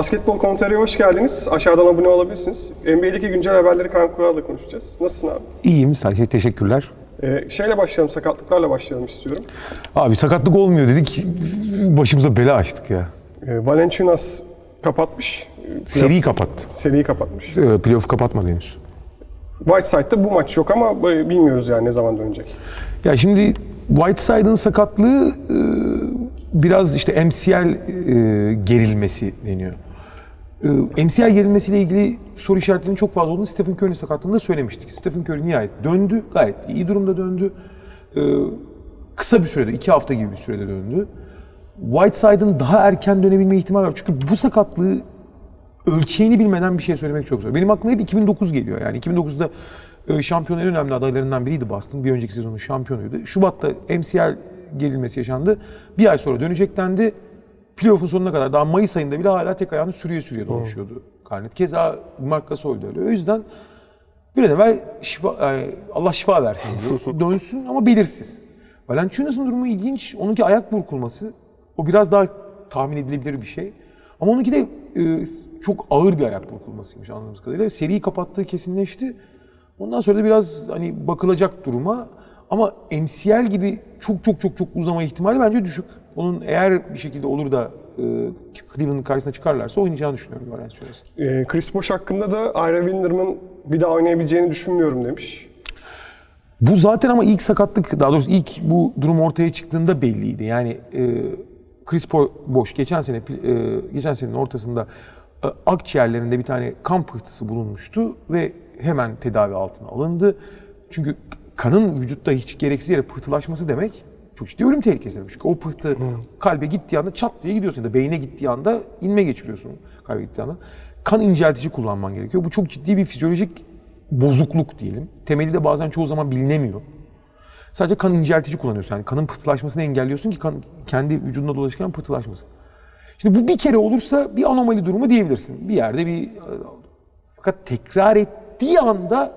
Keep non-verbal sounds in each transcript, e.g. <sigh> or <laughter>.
Basketbol Komentari'ye hoş geldiniz. Aşağıdan abone olabilirsiniz. NBA'deki güncel haberleri Kaan Kural'la konuşacağız. Nasılsın abi? İyiyim sadece teşekkürler. Ee, şeyle başlayalım, sakatlıklarla başlayalım istiyorum. Abi sakatlık olmuyor dedik. Başımıza bela açtık ya. Ee, Valenciunas kapatmış. Seriyi kapattı. Seriyi kapatmış. Ee, Playoff'u kapatmadı henüz. Whiteside'da bu maç yok ama e, bilmiyoruz yani ne zaman dönecek. Ya şimdi Whiteside'ın sakatlığı e, biraz işte MCL e, gerilmesi deniyor. E, MCL gerilmesiyle ilgili soru işaretlerinin çok fazla olduğunu Stephen Curry'nin sakatlığında söylemiştik. Stephen Curry nihayet döndü. Gayet iyi durumda döndü. E, kısa bir sürede, iki hafta gibi bir sürede döndü. Whiteside'ın daha erken dönebilme ihtimali var. Çünkü bu sakatlığı ölçeğini bilmeden bir şey söylemek çok zor. Benim aklıma hep 2009 geliyor. Yani 2009'da e, şampiyonun en önemli adaylarından biriydi Boston. Bir önceki sezonun şampiyonuydu. Şubat'ta MCL gerilmesi yaşandı. Bir ay sonra dönecek dendi. Playoff'un sonuna kadar daha Mayıs ayında bile hala tek ayağını sürüye sürüye dolaşıyordu Garnett. Keza Marc Gasol de öyle. O yüzden bir an evvel şifa, e, Allah şifa versin diyoruz. <laughs> Dönsün ama belirsiz. Valanciunas'ın durumu ilginç. Onunki ayak burkulması. O biraz daha tahmin edilebilir bir şey. Ama onunki de e, çok ağır bir ayak burkulmasıymış anladığımız kadarıyla. Seriyi kapattığı kesinleşti. Ondan sonra da biraz hani bakılacak duruma. Ama MCL gibi çok çok çok çok uzama ihtimali bence düşük. Onun eğer bir şekilde olur da e, Cleveland'ın karşısına çıkarlarsa oynayacağını düşünüyorum Valanciunas'ın. Ee, Chris Bosh hakkında da Ira Winderman bir daha oynayabileceğini düşünmüyorum demiş. Bu zaten ama ilk sakatlık, daha doğrusu ilk bu durum ortaya çıktığında belliydi. Yani e, Chris Bosh geçen sene e, geçen senenin ortasında e, akciğerlerinde bir tane kan pıhtısı bulunmuştu ve hemen tedavi altına alındı. Çünkü kanın vücutta hiç gereksiz yere pıhtılaşması demek çok ciddi ölüm tehlikesi demek. Çünkü o pıhtı kalbe gittiği anda çat diye gidiyorsun ya da beyne gittiği anda inme geçiriyorsun kalbe gittiği anda. Kan inceltici kullanman gerekiyor. Bu çok ciddi bir fizyolojik bozukluk diyelim. Temeli de bazen çoğu zaman bilinemiyor. Sadece kan inceltici kullanıyorsun. Yani kanın pıhtılaşmasını engelliyorsun ki kan kendi vücudunda dolaşırken pıhtılaşmasın. Şimdi bu bir kere olursa bir anomali durumu diyebilirsin. Bir yerde bir fakat tekrar ettiği anda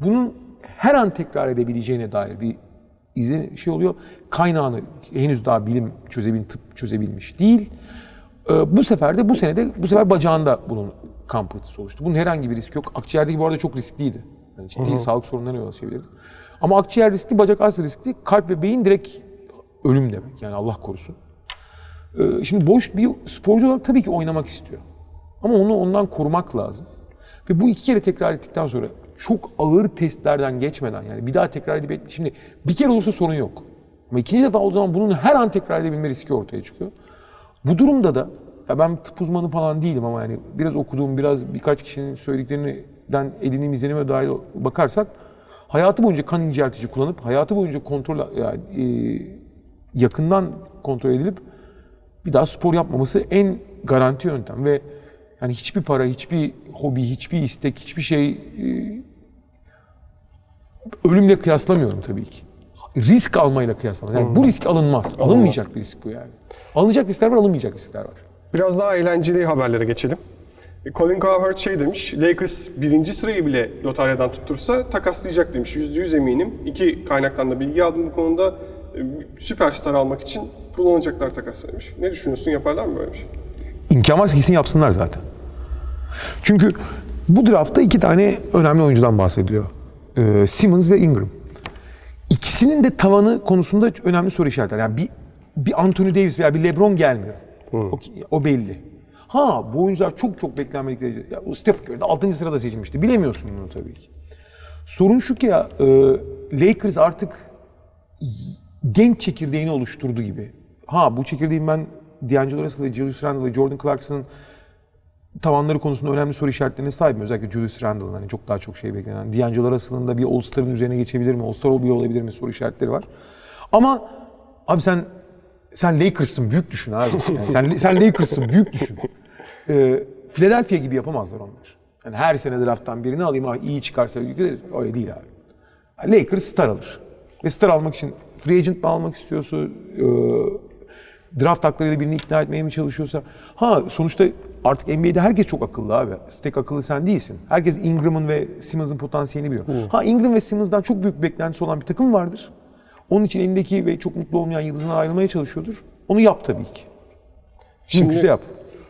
bunun her an tekrar edebileceğine dair bir izin şey oluyor. Kaynağını henüz daha bilim çözebil, tıp çözebilmiş değil. Ee, bu sefer de bu sene de bu sefer bacağında bunun kan pıhtısı oluştu. Bunun herhangi bir riski yok. Akciğerdeki bu arada çok riskliydi. Yani ciddi sağlık sorunlarına yol açabilirdi. Ama akciğer riskli, bacak az riskli. Kalp ve beyin direkt ölüm demek. Yani Allah korusun. Ee, şimdi boş bir sporcu olarak tabii ki oynamak istiyor. Ama onu ondan korumak lazım. Ve bu iki kere tekrar ettikten sonra çok ağır testlerden geçmeden yani bir daha tekrar edip şimdi bir kere olursa sorun yok. Ama ikinci defa o zaman bunun her an tekrar edebilme riski ortaya çıkıyor. Bu durumda da ya ben tıp uzmanı falan değilim ama yani biraz okuduğum, biraz birkaç kişinin söylediklerinden edindiğim izlenime dahil bakarsak hayatı boyunca kan inceltici kullanıp hayatı boyunca kontrol yani, e, yakından kontrol edilip bir daha spor yapmaması en garanti yöntem ve yani hiçbir para, hiçbir hobi, hiçbir istek, hiçbir şey e, ölümle kıyaslamıyorum tabii ki. Risk almayla kıyaslamıyorum. Yani bu risk alınmaz. Alınmayacak bir risk bu yani. Alınacak riskler var, alınmayacak riskler var. Biraz daha eğlenceli haberlere geçelim. Colin Cowherd şey demiş, Lakers birinci sırayı bile lotaryadan tuttursa takaslayacak demiş. Yüzde yüz eminim. İki kaynaktan da bilgi aldım bu konuda. E, Süperstar almak için kullanacaklar takasla demiş. Ne düşünüyorsun? Yaparlar mı böyle bir şey? İmkan varsa kesin yapsınlar zaten. Çünkü bu draftta iki tane önemli oyuncudan bahsediliyor. Ee, Simmons ve Ingram. İkisinin de tavanı konusunda önemli soru işaretleri. Yani bir, bir Anthony Davis veya bir LeBron gelmiyor. O, o belli. Ha bu oyuncular çok çok beklenmedik derecede. Ya, Steph Curry de 6. sırada seçilmişti. Bilemiyorsun bunu tabii ki. Sorun şu ki ya e, Lakers artık genç çekirdeğini oluşturdu gibi. Ha bu çekirdeğin ben D'Angelo Russell ve Julius Randle ve Jordan Clarkson'ın tavanları konusunda önemli soru işaretlerine sahibim. Özellikle Julius Randle'ın hani çok daha çok şey beklenen. D'Angelo Russell'ın da bir All-Star'ın üzerine geçebilir mi? All-Star bir olabilir mi? Soru işaretleri var. Ama abi sen sen Lakers'ın büyük düşün abi. <laughs> Yani sen, sen Lakers'ın büyük düşün. Ee, Philadelphia gibi yapamazlar onlar. Yani her sene drafttan birini alayım abi iyi çıkarsa yüklenir. Öyle değil abi. Lakers star alır. Ve star almak için free agent mi almak istiyorsa, e, draft haklarıyla birini ikna etmeye mi çalışıyorsa. Ha sonuçta artık NBA'de herkes çok akıllı abi. Tek akıllı sen değilsin. Herkes Ingram'ın ve Simmons'ın potansiyelini biliyor. Ha Ingram ve Simmons'dan çok büyük beklentisi olan bir takım vardır. Onun için elindeki ve çok mutlu olmayan yıldızına ayrılmaya çalışıyordur. Onu yap tabii ki. Mümkünse yap.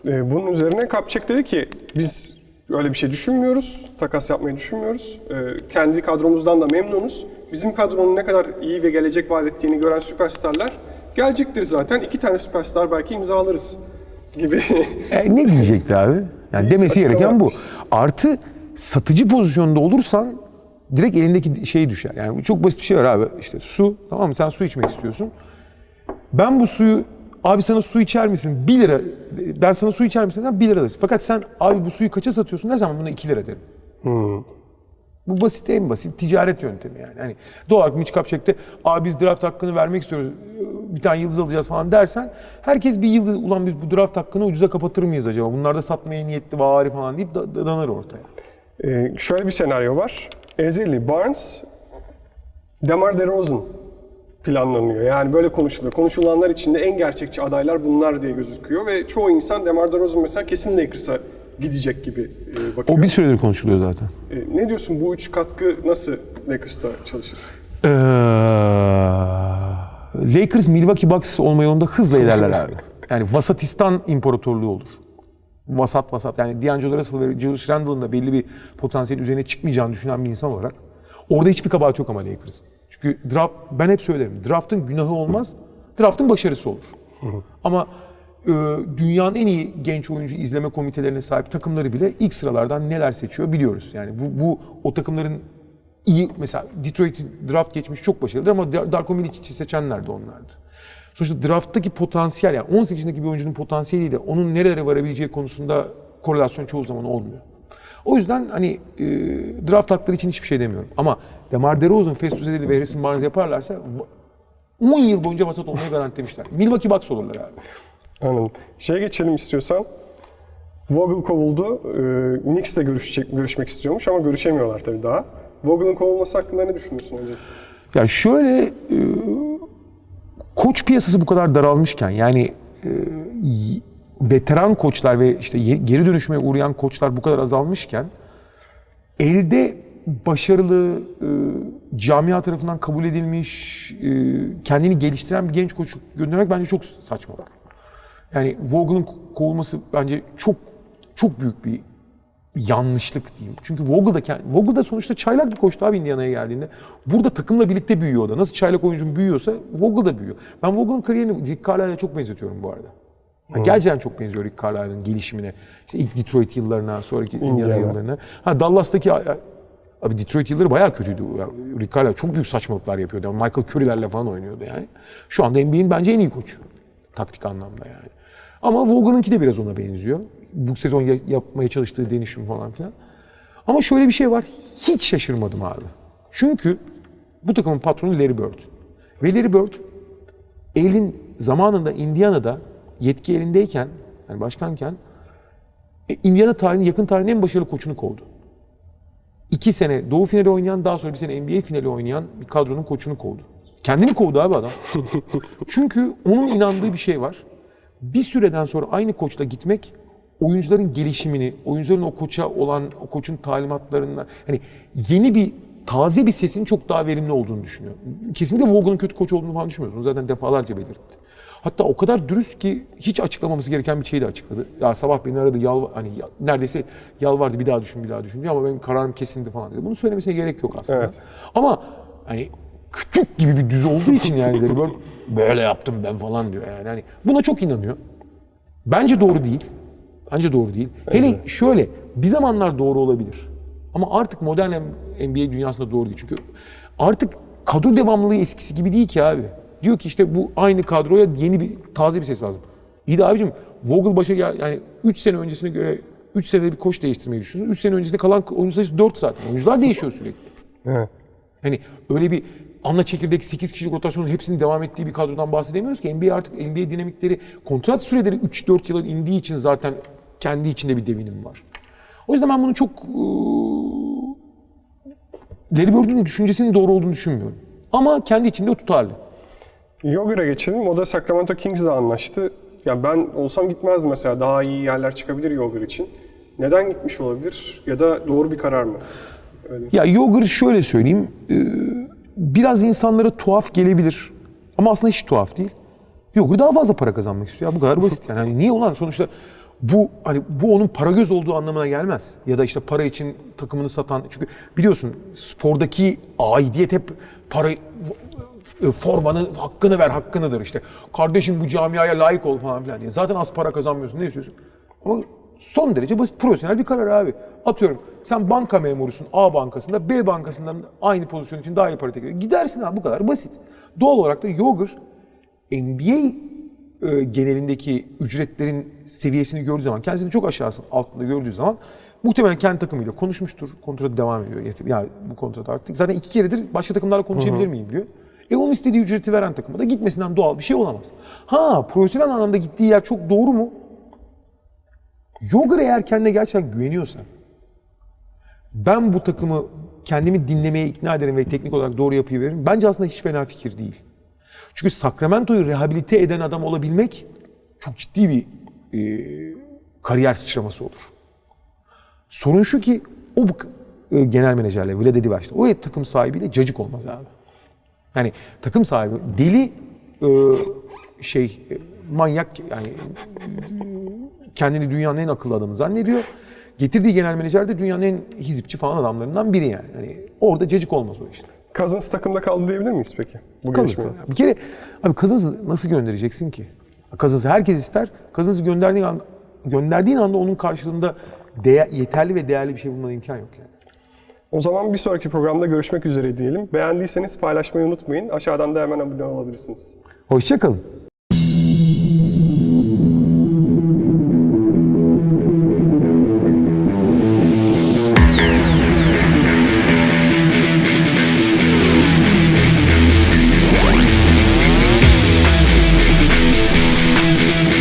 Ee, bunun üzerine Kapçek dedi ki biz öyle bir şey düşünmüyoruz. Takas yapmayı düşünmüyoruz. Ee, kendi kadromuzdan da memnunuz. Bizim kadronun ne kadar iyi ve gelecek vaat ettiğini gören süperstarlar gelecektir zaten. İki tane süperstar belki imzalarız gibi. <laughs> E, ne diyecekti abi? Yani demesi gereken bu. Artı satıcı pozisyonda olursan direkt elindeki şey düşer. Yani çok basit bir şey var abi. İşte su, tamam mı? Sen su içmek istiyorsun. Ben bu suyu Abi sana su içer misin? 1 lira. Ben sana su içer misin? Sen 1 lira alırsın. Fakat sen abi bu suyu kaça satıyorsun? Ne zaman buna 2 lira derim. Bu basit en basit ticaret yöntemi yani. Hani doğal olarak Mitch Kupchak'te abi biz draft hakkını vermek istiyoruz. Bir tane yıldız alacağız falan dersen herkes bir yıldız ulan biz bu draft hakkını ucuza kapatır mıyız acaba? Bunlar da satmaya niyetli vari falan deyip da- da- danır ortaya. Ee, şöyle bir senaryo var. Ezeli, Barnes, Demar DeRozan planlanıyor. Yani böyle konuşuluyor. Konuşulanlar içinde en gerçekçi adaylar bunlar diye gözüküyor ve çoğu insan Demar DeRozan mesela kesin Lakers'a gidecek gibi e, bakıyor. O bir süredir konuşuluyor zaten. E, ne diyorsun bu üç katkı nasıl Lakers'ta çalışır? Ee, Lakers Milwaukee Bucks olma yolunda hızla ilerler abi. Yani Vasatistan imparatorluğu olur. Vasat vasat yani D'Angelo Russell ve Julius Randle'ın da belli bir potansiyel üzerine çıkmayacağını düşünen bir insan olarak orada hiçbir kabahat yok ama Lakers'ın. Çünkü draft ben hep söylerim. Draft'ın günahı olmaz. Draft'ın başarısı olur. Ama e, dünyanın en iyi genç oyuncu izleme komitelerine sahip takımları bile ilk sıralardan neler seçiyor biliyoruz. Yani bu, bu o takımların iyi mesela Detroit draft geçmiş çok başarılıdır ama Dar- Darko Milicic'i seçenler de onlardı. Sonuçta drafttaki potansiyel yani 18 yaşındaki bir oyuncunun potansiyeliyle onun nerelere varabileceği konusunda korelasyon çoğu zaman olmuyor. O yüzden hani e, draft hakları için hiçbir şey demiyorum. Ama Demar DeRozan, Festus Ezeli ve Harrison Barnes yaparlarsa va- 10 yıl boyunca vasat olmayı garantilemişler. Milwaukee Bucks olurlar abi. Anladım. Şeye geçelim istiyorsan. Vogel kovuldu. Ee, Knicks'le görüşecek, görüşmek istiyormuş ama görüşemiyorlar tabii daha. Vogel'ın kovulması hakkında ne düşünüyorsun önce? Ya şöyle e, koç piyasası bu kadar daralmışken yani e, veteran koçlar ve işte geri dönüşüme uğrayan koçlar bu kadar azalmışken elde başarılı e, camia tarafından kabul edilmiş e, kendini geliştiren bir genç koç göndermek bence çok saçmalık. Yani Vogel'ın ko- kovulması bence çok çok büyük bir yanlışlık diyeyim. Çünkü Vogel da, Vogel da sonuçta çaylak bir koçtu abi Indiana'ya geldiğinde. Burada takımla birlikte büyüyor o da. Nasıl çaylak oyuncun büyüyorsa Vogel da büyüyor. Ben Vogel'ın kariyerini Rick Carlisle'a çok benzetiyorum bu arada. Yani gerçekten çok benziyor Rick Carlisle'ın gelişimine. İşte ilk Detroit yıllarına, sonraki Indiana, yıllarına. Ha Dallas'taki abi Detroit yılları bayağı kötüydü. Ya, Rick Carlisle çok büyük saçmalıklar yapıyordu. Yani Michael Curry'lerle falan oynuyordu yani. Şu anda NBA'in bence en iyi koçu. Taktik anlamda yani. Ama Vogel'ınki de biraz ona benziyor. Bu sezon ya- yapmaya çalıştığı denişim falan filan. Ama şöyle bir şey var. Hiç şaşırmadım abi. Çünkü bu takımın patronu Larry Bird. Ve Larry Bird elin zamanında Indiana'da yetki elindeyken, yani başkanken e, Indiana tarihinin yakın tarihinin en başarılı koçunu kovdu. İki sene Doğu finali oynayan, daha sonra bir sene NBA finali oynayan bir kadronun koçunu kovdu. Kendini kovdu abi adam. <laughs> Çünkü onun inandığı bir şey var. Bir süreden sonra aynı koçla gitmek oyuncuların gelişimini, oyuncuların o koça olan, o koçun talimatlarından hani yeni bir taze bir sesin çok daha verimli olduğunu düşünüyor. Kesinlikle Vogel'ın kötü koç olduğunu falan düşünmüyoruz. Bunu zaten defalarca belirtti. Hatta o kadar dürüst ki hiç açıklamaması gereken bir şeyi de açıkladı. Ya sabah beni aradı, yalvar, hani ya- neredeyse yalvardı bir daha düşün, bir daha düşün diye ama benim kararım kesindi falan dedi. Bunu söylemesine gerek yok aslında. Evet. Ama hani küçük gibi bir düz olduğu için yani <laughs> Larry Bird böyle yaptım ben falan diyor yani. Hani buna çok inanıyor. Bence doğru değil. Bence doğru değil. Hele şöyle bir zamanlar doğru olabilir. Ama artık modern NBA dünyasında doğru değil. Çünkü artık kadro devamlılığı eskisi gibi değil ki abi. Diyor ki işte bu aynı kadroya yeni bir taze bir ses lazım. İyi de abicim Vogel başa gel yani 3 sene öncesine göre 3 senede bir koç değiştirmeyi düşünüyorsun. 3 sene öncesinde kalan oyuncu sayısı 4 zaten. Oyuncular değişiyor sürekli. Evet. Hani öyle bir anla çekirdek 8 kişilik rotasyonun hepsinin devam ettiği bir kadrodan bahsedemiyoruz ki. NBA artık NBA dinamikleri kontrat süreleri 3-4 yıla indiği için zaten kendi içinde bir devinim var. O yüzden ben bunu çok eee Larry Bird'ün düşüncesinin doğru olduğunu düşünmüyorum. Ama kendi içinde tutarlı. Yoger'a geçelim. O da Sacramento Kings'le anlaştı. Ya ben olsam gitmezdim mesela. Daha iyi yerler çıkabilir Yoger için. Neden gitmiş olabilir? Ya da doğru bir karar mı? Öyle. Ya Yogurt şöyle söyleyeyim. e, Biraz insanlara tuhaf gelebilir. Ama aslında hiç tuhaf değil. Yogurt daha fazla para kazanmak istiyor. Ya bu kadar basit yani. Hani niye ulan sonuçta bu hani bu onun para göz olduğu anlamına gelmez. Ya da işte para için takımını satan çünkü biliyorsun spordaki aidiyet hep para e, formanın hakkını ver hakkınıdır işte. Kardeşim bu camiaya layık ol falan filan diye. Zaten az para kazanmıyorsun ne istiyorsun? Ama son derece basit profesyonel bir karar abi. Atıyorum sen banka memurusun A bankasında B bankasından aynı pozisyon için daha iyi para teklif. Gidersin abi bu kadar basit. Doğal olarak da Yogur NBA e, genelindeki ücretlerin seviyesini gördüğü zaman, kendisini çok aşağısının altında gördüğü zaman muhtemelen kendi takımıyla konuşmuştur. Kontratı devam ediyor. Yet- Ya bu kontrat artık. Zaten iki keredir başka takımlarla konuşabilir miyim diyor. E onun istediği ücreti veren takıma da gitmesinden doğal bir şey olamaz. Ha profesyonel anlamda gittiği yer çok doğru mu? Yogur eğer kendine gerçekten güveniyorsa ben bu takımı kendimi dinlemeye ikna ederim ve teknik olarak doğru yapıyı veririm. Bence aslında hiç fena fikir değil. Çünkü Sacramento'yu rehabilite eden adam olabilmek çok ciddi bir e, kariyer sıçraması olur. Sorun şu ki o e, genel menajerle, Vlade Divaç'la, o takım sahibiyle cacık olmaz abi. Yani takım sahibi deli e, şey e, manyak yani kendini dünyanın en akıllı adamı zannediyor. Getirdiği genel menajer de dünyanın en hizipçi falan adamlarından biri yani. yani orada cacık olmaz o işte. Cousins takımda kaldı diyebilir miyiz peki? Bu Kalır, gelişmeyle. Bir kere abi Cousins'ı nasıl göndereceksin ki? Cousins'ı herkes ister. Cousins'ı gönderdiğin anda, gönderdiğin anda onun karşılığında değer, yeterli ve değerli bir şey bulmana imkan yok yani. O zaman bir sonraki programda görüşmek üzere diyelim. Beğendiyseniz paylaşmayı unutmayın. Aşağıdan da hemen abone olabilirsiniz. Hoşçakalın.